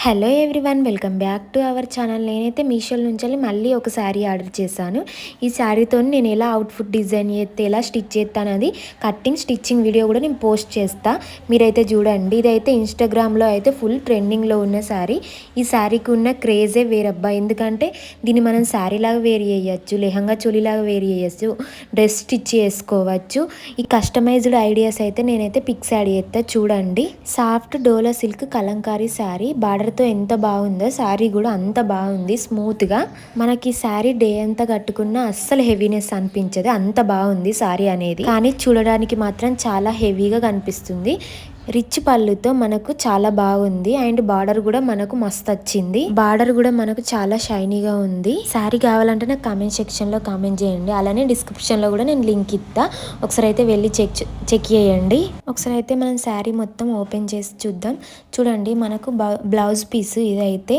Hello everyone welcome back to our channel నేనైతే మీషోల నుంచి మళ్ళీ ఒక శారీ ఆర్డర్ చేశాను. ఈ శారీతో నేను ఎలా అవుట్ఫుట్ డిజైన్ చేస్తే ఎలా స్టిచ్ చేస్తాను అది కట్టింగ్ స్టిచ్చింగ్ వీడియో కూడా నేను పోస్ట్ చేస్తా. మీరైతే చూడండి. ఇదైతే ఇన్స్టాగ్రామ్లో అయితే ఫుల్ ట్రెండింగ్లో ఉన్న శారీ ఈ శారీకి ఉన్న క్రేజే వేరబ్బా. ఎందుకంటే దీన్ని మనం శారీలాగా లాగా చేయొచ్చు లెహంగా చోలీలాగా వేరు చేయొచ్చు డ్రెస్ స్టిచ్ చేసుకోవచ్చు. ఈ కస్టమైజ్డ్ ఐడియాస్ అయితే నేనైతే పిక్స్ యాడ్ చేస్తా. చూడండి. సాఫ్ట్ డోలా సిల్క్ కలంకారీ శారీ కలర్తో ఎంత బాగుందో శారీ కూడా అంత బాగుంది స్మూత్గా. మనకి శారీ డే అంతా కట్టుకున్నా అస్సలు హెవీనెస్ అనిపించదు అంత బాగుంది శారీ అనేది. కానీ చూడడానికి మాత్రం చాలా హెవీగా కనిపిస్తుంది. రిచ్ పళ్ళుతో మనకు చాలా బాగుంది. అండ్ బార్డర్ కూడా మనకు మస్తు వచ్చింది. బార్డర్ కూడా మనకు చాలా షైనీగా ఉంది. శారీ కావాలంటే నాకు కామెంట్ సెక్షన్లో కామెంట్ చేయండి. అలానే డిస్క్రిప్షన్లో కూడా నేను లింక్ ఇస్తా. ఒకసారి అయితే వెళ్ళి చెక్ చెక్ చేయండి. ఒకసారి అయితే మనం శారీ మొత్తం ఓపెన్ చేసి చూద్దాం. చూడండి మనకు బ్లౌజ్ పీస్ ఇదైతే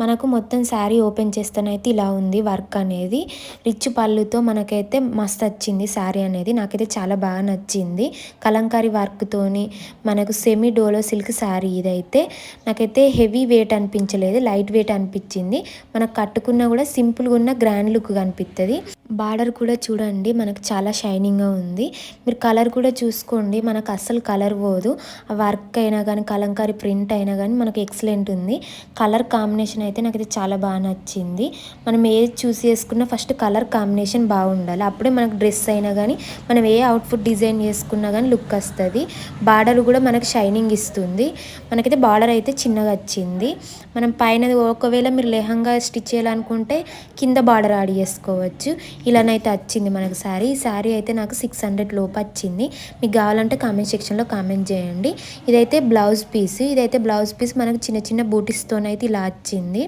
మనకు మొత్తం శారీ ఓపెన్ చేస్తేనైతే ఇలా ఉంది వర్క్ అనేది. రిచ్ పళ్ళుతో మనకైతే మస్తు వచ్చింది శారీ అనేది. నాకైతే చాలా బాగా నచ్చింది. కలంకారీ వర్క్తోని మనకు సెమీ డోలో సిల్క్ శారీ ఇదైతే నాకైతే హెవీ వెయిట్ అనిపించలేదు లైట్ వెయిట్ అనిపించింది. మనకు కట్టుకున్నా కూడా సింపుల్గా ఉన్న గ్రాండ్ లుక్ కనిపిస్తుంది బార్డర్ కూడా చూడండి మనకు చాలా షైనింగ్గా ఉంది. మీరు కలర్ కూడా చూసుకోండి మనకు అస్సలు కలర్ పోదు. ఆ వర్క్ అయినా కానీ కలంకారీ ప్రింట్ అయినా కానీ మనకు ఎక్సలెంట్ ఉంది. కలర్ కాంబినేషన్ అయితే నాకైతే చాలా బాగా నచ్చింది. మనం ఏ చూస్ చేసుకున్నా ఫస్ట్ కలర్ కాంబినేషన్ బాగుండాలి. అప్పుడే మనకు డ్రెస్ అయినా కానీ మనం ఏ అవుట్ఫుట్ డిజైన్ చేసుకున్నా కానీ లుక్ వస్తుంది. బార్డర్ కూడా మనకు షైనింగ్ ఇస్తుంది. మనకైతే బార్డర్ అయితే చిన్నగా వచ్చింది. మనం పైన ఒకవేళ మీరు లెహంగా స్టిచ్ చేయాలనుకుంటే కింద బార్డర్ యాడ్ చేసుకోవచ్చు. ఇలానైతే వచ్చింది మనకు శారీ. ఈ శారీ అయితే నాకు సిక్స్ హండ్రెడ్ లోపు వచ్చింది. మీకు కావాలంటే కామెంట్ సెక్షన్లో కామెంట్ చేయండి. ఇదైతే బ్లౌజ్ పీస్. ఇదైతే బ్లౌజ్ పీస్ మనకు చిన్న చిన్న బూటీస్తోనైతే ఇలా వచ్చింది.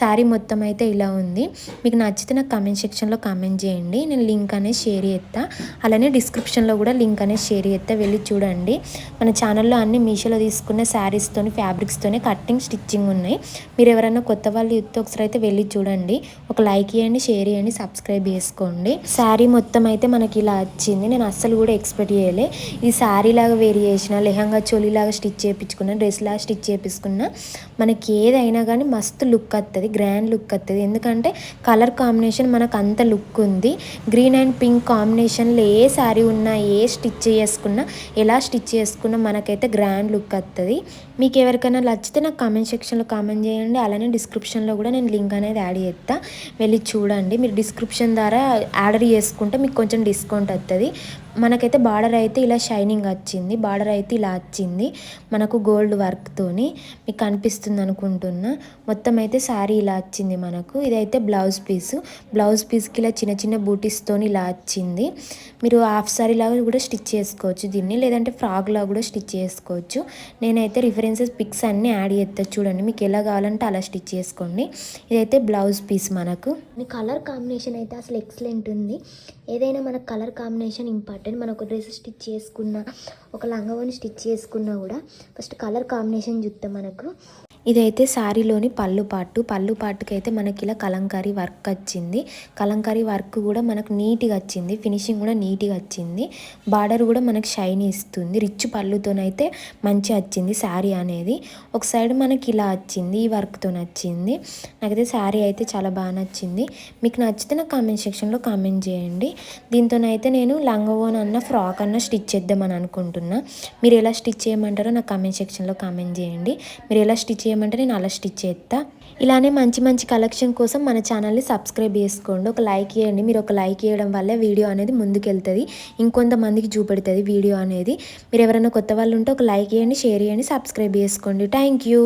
శారీ మొత్తం అయితే ఇలా ఉంది. మీకు నచ్చితే నాకు కామెంట్ సెక్షన్లో కామెంట్ చేయండి. నేను లింక్ అనేది షేర్ చేస్తా. అలానే డిస్క్రిప్షన్లో కూడా లింక్ అనేది షేర్ చేస్తా. వెళ్ళి చూడండి. మన ఛానల్లో అన్ని మీషోలో తీసుకున్న శారీస్తోని ఫ్యాబ్రిక్స్తోనే కట్టింగ్ స్టిచ్చింగ్ ఉన్నాయి. మీరు ఎవరైనా కొత్త వాళ్ళు యూత్ ఒకసారి అయితే వెళ్ళి చూడండి. ఒక లైక్ ఇవ్వండి షేర్ చేయండి సబ్స్క్రైబ్ చేసుకోండి. శారీ మొత్తం అయితే మనకి ఇలా వచ్చింది. నేను అస్సలు కూడా ఎక్స్పెక్ట్ చేయలే. ఈ శారీ లాగా వేరి చేసిన లెహంగా చోలీ లాగా స్టిచ్ చేయించుకున్న డ్రెస్ లాగా స్టిచ్ చేయించుకున్న మనకి ఏదైనా కానీ మస్తు లుక్ వస్తుంది గ్రాండ్ లుక్ వస్తుంది ఎందుకంటే కలర్ కాంబినేషన్ మనకు అంత లుక్ ఉంది. గ్రీన్ అండ్ పింక్ కాంబినేషన్లో ఏ శారీ ఉన్నా ఏ స్టిచ్ చేసుకున్నా ఎలా స్టిచ్ చేసుకున్నా మనకైతే గ్రాండ్ లుక్ వస్తుంది మీకు ఎవరికైనా నచ్చితే నాకు కామెంట్ సెక్షన్లో కామెంట్ చేయండి. అలానే డిస్క్రిప్షన్లో కూడా నేను లింక్ అనేది యాడ్ చేస్తా వెళ్ళి చూడండి. మీరు డిస్క్రిప్షన్ ద్వారా ఆర్డర్ చేసుకుంటే మీకు కొంచెం డిస్కౌంట్ వస్తుంది మనకైతే బార్డర్ అయితే ఇలా షైనింగ్ వచ్చింది బార్డర్ అయితే ఇలా వచ్చింది. మనకు గోల్డ్ వర్క్తోని మీకు కనిపిస్తుంది అనుకుంటున్నా. మొత్తం అయితే శారీ ఇలా వచ్చింది మనకు. ఇదైతే బ్లౌజ్ పీస్. బ్లౌజ్ పీస్కి ఇలా చిన్న చిన్న బూటీస్తోని ఇలా వచ్చింది. మీరు హాఫ్ శారీ లాగా కూడా స్టిచ్ చేసుకోవచ్చు దీన్ని లేదంటే ఫ్రాక్ లాగా కూడా స్టిచ్ చేసుకోవచ్చు. నేనైతే రిఫరెన్సెస్ పిక్స్ అన్నీ యాడ్ చేస్తా చూడండి. మీకు ఎలా కావాలంటే అలా స్టిచ్ చేసుకోండి. ఇదైతే బ్లౌజ్ పీస్ మనకు. మీ కలర్ కాంబినేషన్ అయితే అసలు ఎక్సలెంట్ ఉంది. ఏదైనా మనకు కలర్ కాంబినేషన్ ఇంపార్టెంట్. మనం ఒక డ్రెస్ స్టిచ్ చేసుకున్న ఒక లంగవని స్టిచ్ చేసుకున్నా కూడా ఫస్ట్ కలర్ కాంబినేషన్ చూస్తాం మనకు. ఇదైతే శారీలోని పళ్ళు పాటు. పళ్ళు పాటుకి అయితే మనకి ఇలా కలంకారీ వర్క్ వచ్చింది. కలంకారీ వర్క్ కూడా మనకు నీట్గా వచ్చింది. ఫినిషింగ్ కూడా నీట్గా వచ్చింది. బార్డర్ కూడా మనకు షైన్ ఇస్తుంది. రిచ్ పళ్ళుతోనైతే మంచి వచ్చింది శారీ అనేది. ఒక సైడ్ మనకి ఇలా వచ్చింది ఈ వర్క్తో నచ్చింది. నాకైతే శారీ అయితే చాలా బాగా నచ్చింది. మీకు నచ్చితే నాకు కామెంట్ సెక్షన్లో కామెంట్ చేయండి. దీంతోనైతే నేను లంగవోన్ అన్న ఫ్రాక్ అన్న స్టిచ్ చేద్దామని అనుకుంటున్నా. మీరు ఎలా స్టిచ్ చేయమంటారో నాకు కామెంట్ సెక్షన్లో కామెంట్ చేయండి. మీరు ఎలా స్టిచ్ చేయమంటే నేను అలా స్టిచ్ చేస్తా ఇలానే మంచి మంచి కలెక్షన్ కోసం మన ఛానల్ని సబ్స్క్రైబ్ చేసుకోండి. ఒక లైక్ చేయండి. మీరు ఒక లైక్ చేయడం వల్ల వీడియో అనేది ముందుకెళ్తుంది. ఇంకొంతమందికి చూపెడుతుంది వీడియో అనేది. మీరు ఎవరైనా కొత్త వాళ్ళు ఉంటే ఒక లైక్ చేయండి షేర్ చేయండి సబ్స్క్రైబ్ చేసుకోండి. Thank you.